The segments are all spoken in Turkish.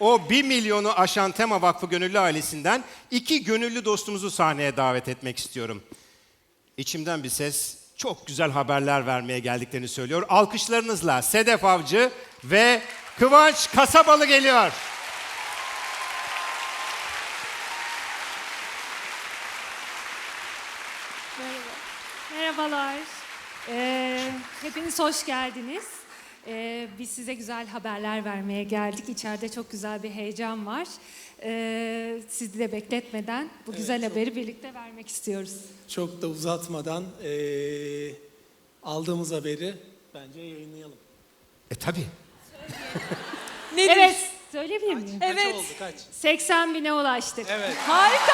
o 1 milyonu aşan Tema Vakfı Gönüllü ailesinden iki gönüllü dostumuzu sahneye davet etmek istiyorum. İçimden bir ses çok güzel haberler vermeye geldiklerini söylüyor. Alkışlarınızla Sedef Avcı ve Kıvanç Kasabalı geliyor. Merhaba. Merhabalar. Ee, hepiniz hoş geldiniz. Ee, biz size güzel haberler vermeye geldik. İçeride çok güzel bir heyecan var. Ee, sizi de bekletmeden bu güzel haberi birlikte vermek istiyoruz. Çok da uzatmadan eee, aldığımız haberi bence yayınlayalım. E tabi. Nedir? Evet, söyleyebilir miyim? Kaç Evet. oldu kaç? 80 bine ulaştık. Evet. Harika.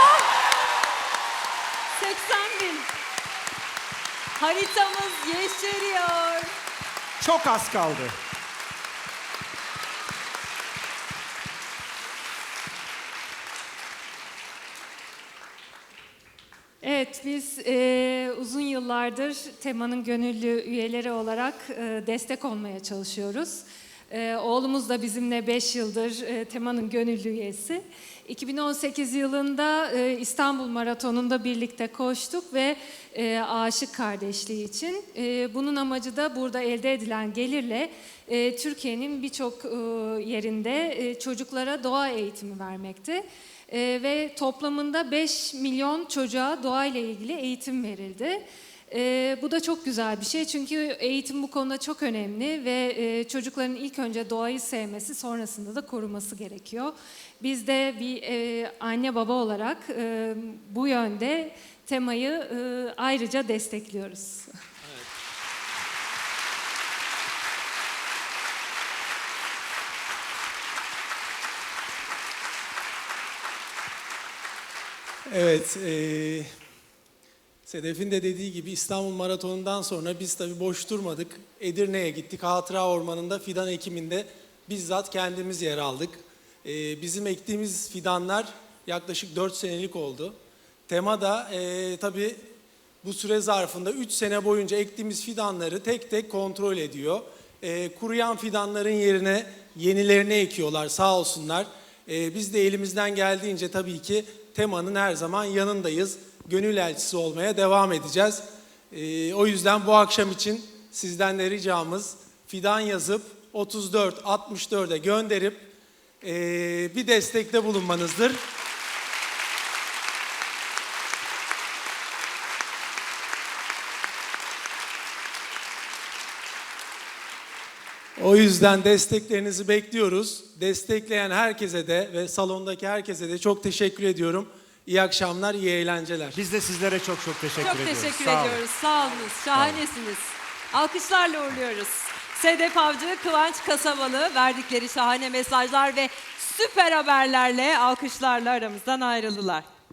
80 bin. Haritamız yeşeriyor. Çok az kaldı. Evet, biz e, uzun yıllardır temanın gönüllü üyeleri olarak e, destek olmaya çalışıyoruz. E, oğlumuz da bizimle 5 yıldır e, temanın gönüllü üyesi. 2018 yılında e, İstanbul Maratonu'nda birlikte koştuk ve e, aşık kardeşliği için. Bunun amacı da burada elde edilen gelirle Türkiye'nin birçok yerinde çocuklara doğa eğitimi vermekte. Ee, ve toplamında 5 milyon çocuğa doğayla ilgili eğitim verildi. Ee, bu da çok güzel bir şey çünkü eğitim bu konuda çok önemli ve e, çocukların ilk önce doğayı sevmesi sonrasında da koruması gerekiyor. Biz de bir e, anne baba olarak e, bu yönde temayı e, ayrıca destekliyoruz. Evet. eee, Sedef'in de dediği gibi İstanbul Maratonu'ndan sonra biz tabii boş durmadık. Edirne'ye gittik. Hatıra Ormanı'nda fidan ekiminde bizzat kendimiz yer aldık. Eee, bizim ektiğimiz fidanlar yaklaşık 4 senelik oldu. Tema da eee tabii bu süre zarfında 3 sene boyunca ektiğimiz fidanları tek tek kontrol ediyor. Eee, kuruyan fidanların yerine yenilerini ekiyorlar sağ olsunlar. Eee, biz de elimizden geldiğince tabii ki temanın her zaman yanındayız. Gönül elçisi olmaya devam edeceğiz. Eee, o yüzden bu akşam için sizden de ricamız fidan yazıp 34 64'e gönderip eee, bir destekte bulunmanızdır. O yüzden desteklerinizi bekliyoruz. Destekleyen herkese de ve salondaki herkese de çok teşekkür ediyorum. İyi akşamlar, iyi eğlenceler. Biz de sizlere çok çok teşekkür Çok ediyoruz. teşekkür Sağ olun. ediyoruz. Sağ olunuz. Şahanesiniz. Alkışlarla uğurluyoruz. Sedef Avcı, Kıvanç Kasabalı verdikleri şahane mesajlar ve süper haberlerle alkışlarla aramızdan ayrıldılar.